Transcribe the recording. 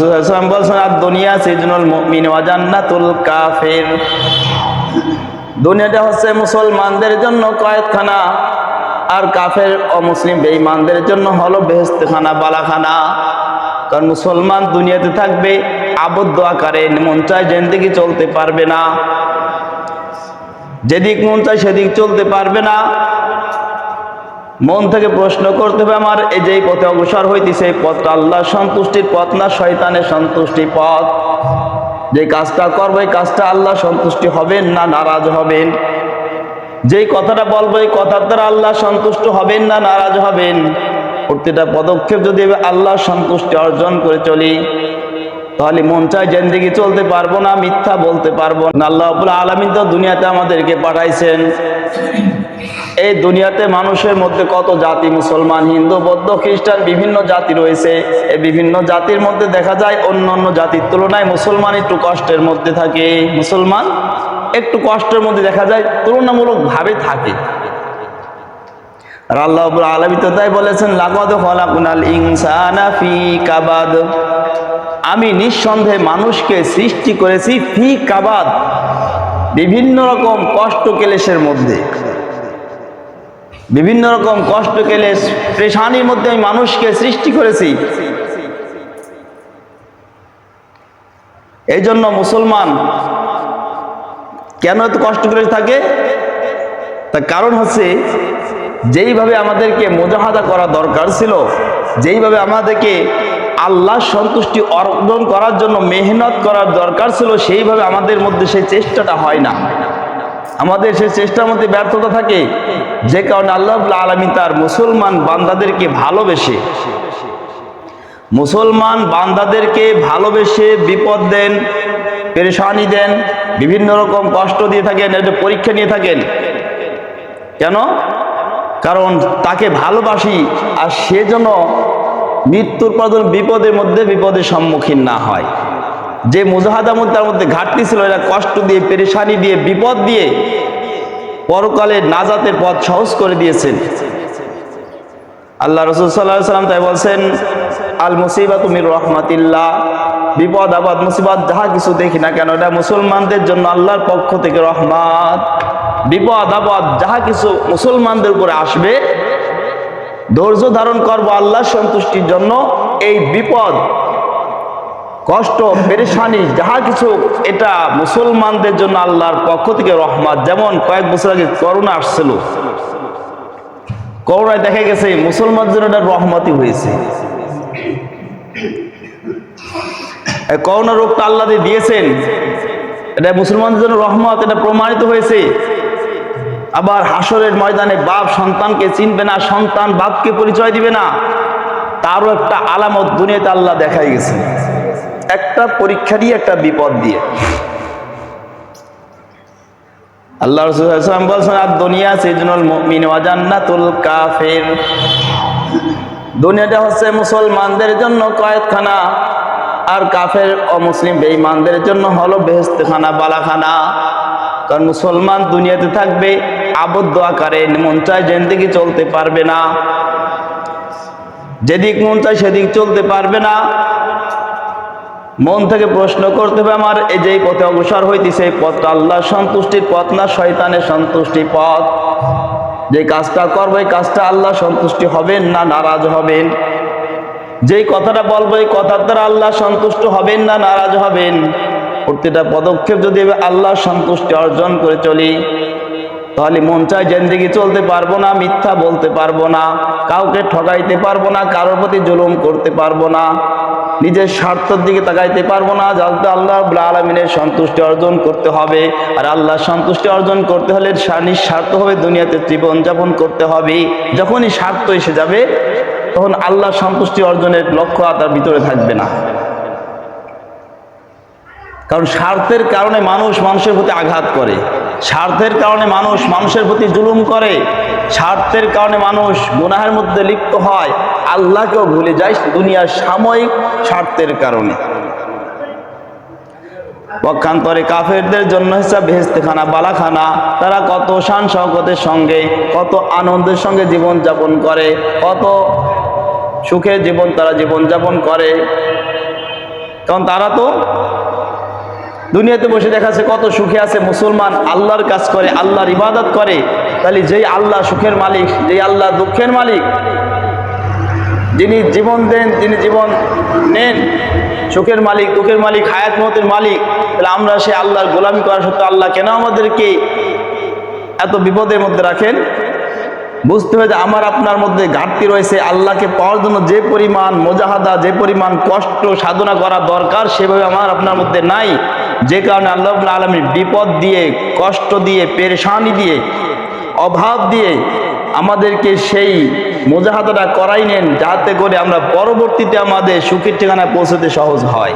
বলছেন, আর দুনিয়া সিজনুল মুমিন ওয়া জান্নাতুল কাফির। দুনিয়াটা হচ্ছে মুসলমানদের জন্য কয়েদখানা আর কাফের অমুসলিম বেঈমানদের জন্য হলো বেহেস্তখানা বালাখানা। কারণ মুসলমান দুনিয়াতে থাকবে, আবদ্ধ আকারে, মন চায় জেন্দিগি চলতে পারবে না। যেদিক মন চায় সেদিক চলতে পারবে না। মন থেকে প্রশ্ন করতে হবে, আমার এই যে পথে অগ্রসর হইতেছে, এই পথটা আল্লাহ সন্তুষ্টির পথ না শয়তানের সন্তুষ্টি পথ? যে কাজটা করব, এই কাজটা আল্লাহ সন্তুষ্টি হবেন না নারাজ হবেন? যেই কথাটা বলব, এই কথার দ্বারা আল্লাহ সন্তুষ্ট হবেন না নারাজ হবেন? প্রতিটা পদক্ষেপ যদি আল্লাহ সন্তুষ্টি অর্জন করে চলি তাহলে মন চায় জেন্দিগি চলতে পারব না, মিথ্যা বলতে পারব না। আল্লাহ আলমিন তো দুনিয়াতে আমাদেরকে পাঠাইছেন। এই দুনিয়াতে মানুষের মধ্যে কত জাতি মুসলমান, হিন্দু, বৌদ্ধ, খ্রিস্টান, বিভিন্ন জাতি রয়েছে। এই বিভিন্ন জাতির মধ্যে দেখা যায় অন্য অন্য জাতির তুলনায় মুসলমান একটু কষ্টের মধ্যে থাকে। মুসলমান একটু কষ্টের মধ্যে দেখা যায় তুলনামূলক ভাবে থাকে আল্লাহ আলমী তো তাই বলেছেন লাগদ হলাকুনাল ইনসানা ফি কাবাদ। আমি নিঃসন্দেহে মানুষকে সৃষ্টি করেছি ফি কাবাদ, বিভিন্ন রকম কষ্ট কেলেসের মধ্যে। বিভিন্ন রকম কষ্ট কেলেস প্রেশানির মধ্যে আমি মানুষকে সৃষ্টি করেছি। এই জন্য মুসলমান কেন এত কষ্ট করে থাকে? তার কারণ হচ্ছে, যেইভাবে আমাদেরকে মোজাহাদা করা দরকার ছিল, যেইভাবে আমাদেরকে আল্লাহ সন্তুষ্টি অর্জন করার জন্য মেহনত করার দরকার ছিল, সেইভাবে আমাদের মধ্যে সেই চেষ্টাটা হয় না। আমাদের সেই চেষ্টার মধ্যে ব্যর্থতা থাকে, যে কারণে আল্লাহ আলমী তার মুসলমান বান্দাদেরকে ভালোবেসে, মুসলমান বান্দাদেরকে ভালোবেসে বিপদ দেন, পেরেশানি দেন, বিভিন্ন রকম কষ্ট দিয়ে থাকেন, একটা পরীক্ষা নিয়ে থাকেন। কেন? কারণ তাকে ভালোবাসি আর সে যেন মৃত্যুর পর বিপদের মধ্যে বিপদের সম্মুখীন না হয়। যে মুজাহাদার মধ্যে তার মধ্যে ঘাটতি ছিল, এরা কষ্ট দিয়ে, পেরেশানি দিয়ে, বিপদ দিয়ে পরকালে নাজাতের পথ সহজ করে দিয়েছেন। আল্লাহ রসুল সাল্লাহ সাল্লাম তাই বলছেন, আল মুসিবা তুমি রহমাতিল্লাহ। বিপদ, আবাদ মুসিবাদ যাহা কিছু দেখি না কেন, এটা মুসলমানদের জন্য আল্লাহর পক্ষ থেকে রহমাত। বিপদ, আবাদ, যাহা কিছু মুসলমানদের উপরে আসবে ধৈর্য ধারণ করব আল্লাহ সন্তুষ্টির জন্য। এই বিপদ, কষ্ট, পেরেশানি, যাহা কিছু এটা মুসলমানদের জন্য আল্লাহর পক্ষ থেকে রহমাত। যেমন কয়েক বছর আগে করোনা আসছিল। করোনায় দেখা গেছে মুসলমানদের জন্য এটা রহমতই হয়েছে। করোনা রোগটা আল্লাহ দিয়ে দিয়েছেন। এটা মুসলমানদের জন্য রহমত, এটা প্রমাণিত হয়েছে। আবার হাসরের ময়দানে বাপ সন্তানকে চিনবে না, সন্তান বাপকে পরিচয় দিবে না। তারও একটা আলামত দুনিয়াতে আল্লাহ দেখাই গেছে। একটা পরীক্ষা দিয়ে, একটা বিপদ দিয়ে। আল্লাহ রসুলাম বলছেন, আর দুনিয়া সিজনুল মুমিন ওয়া জান্নাতুল কাফির। দুনিয়াটা হচ্ছে মুসলমানদের জন্য কয়েদখানা আর কাফের অমুসলিম বেঈমানদের জন্য হলো বেহেস্তখানা বালাখানা। কারণ মুসলমান দুনিয়াতে থাকবে আবদ্ধ আকারে মন চায় জেন্দিগি চলতে পারবে না। যেদিক মন চায় সেদিক চলতে পারবে না। মন থেকে প্রশ্ন করতে হবে, আমার এই যে পথে অগ্রসর হইতেছে এই পথটা আল্লাহ সন্তুষ্টির পথ না শয়তানের সন্তুষ্টি পথ? যে কাজটা করব, এই কাজটা আল্লাহ সন্তুষ্টি হবেন না নারাজ হবেন? যেই কথাটা বলব, এই কথার দ্বারা আল্লাহ সন্তুষ্ট হবেন না নারাজ হবেন? প্রতিটা পদক্ষেপ যদি আল্লাহ সন্তুষ্টি অর্জন করে চলি তাহলে মন চায় জেন্দিগি চলতে পারব না, মিথ্যা বলতে পারব না, কাউকে ঠকাইতে পারব না, কারোর প্রতি জুলুম করতে পারব না, নিজের স্বার্থের দিকে তাকাইতে পারব না, যাতে আল্লাহ আলমিনের সন্তুষ্টি অর্জন করতে হবে। আর আল্লাহ সন্তুষ্টি অর্জন করতে হলে নিঃস্বার্থ হবে দুনিয়াতে জীবনযাপন করতে হবে। যখনই স্বার্থ এসে যাবে, তখন আল্লাহ সন্তুষ্টি অর্জনের লক্ষ্য আর তার ভিতরে থাকবে না। কারণ স্বার্থের কারণে মানুষ মানুষের প্রতি আঘাত করে। স্বার্থের কারণে মানুষ মানুষের প্রতি জুলুম করে। স্বার্থের কারণে মানুষ গুনাহের মধ্যে লিপ্ত হয়। আল্লাহকেও ভুলে যায় দুনিয়ার সাময়িক স্বার্থের কারণে। পক্ষান্তরে কাফেরদের জন্য হিসাব বেহেস্তেখানা বালাখানা, তারা কত শান শওকতের সঙ্গে, কত আনন্দের সঙ্গে জীবন যাপন করে, কত সুখে জীবন তারা জীবন যাপন করে। কারণ তারা তো দুনিয়াতে বসে দেখাচ্ছে কত সুখে আছে, মুসলমান আল্লাহর কাজ করে, আল্লাহর ইবাদত করে। তাহলে যেই আল্লাহ সুখের মালিক, যেই আল্লাহ দুঃখের মালিক, যিনি জীবন দেন যিনি জীবন নেন, সুখের মালিক, দুঃখের মালিক, হায়াত মতের মালিক, তাহলে আমরা সে আল্লাহর গোলামি করা সত্ত্বেও আল্লাহ কেন আমাদেরকে এত বিপদের মধ্যে রাখেন? বুঝতে হবে যে আমার আপনার মধ্যে ঘাটতি রয়েছে। আল্লাহকে পাওয়ার জন্য যে পরিমাণ মোজাহাদা, যে পরিমাণ কষ্ট সাধনা করা দরকার, সেভাবে আমার আপনার মধ্যে নাই। যে কারণে আল্লাহ আলমী বিপদ দিয়ে, কষ্ট দিয়ে, পেরেশানি দিয়ে, অভাব দিয়ে আমাদেরকে সেই মোজাহাদাটা করাই নেন, যাতে করে আমরা পরবর্তীতে আমাদের সুখের ঠিকানায় পৌঁছতে সহজ হয়।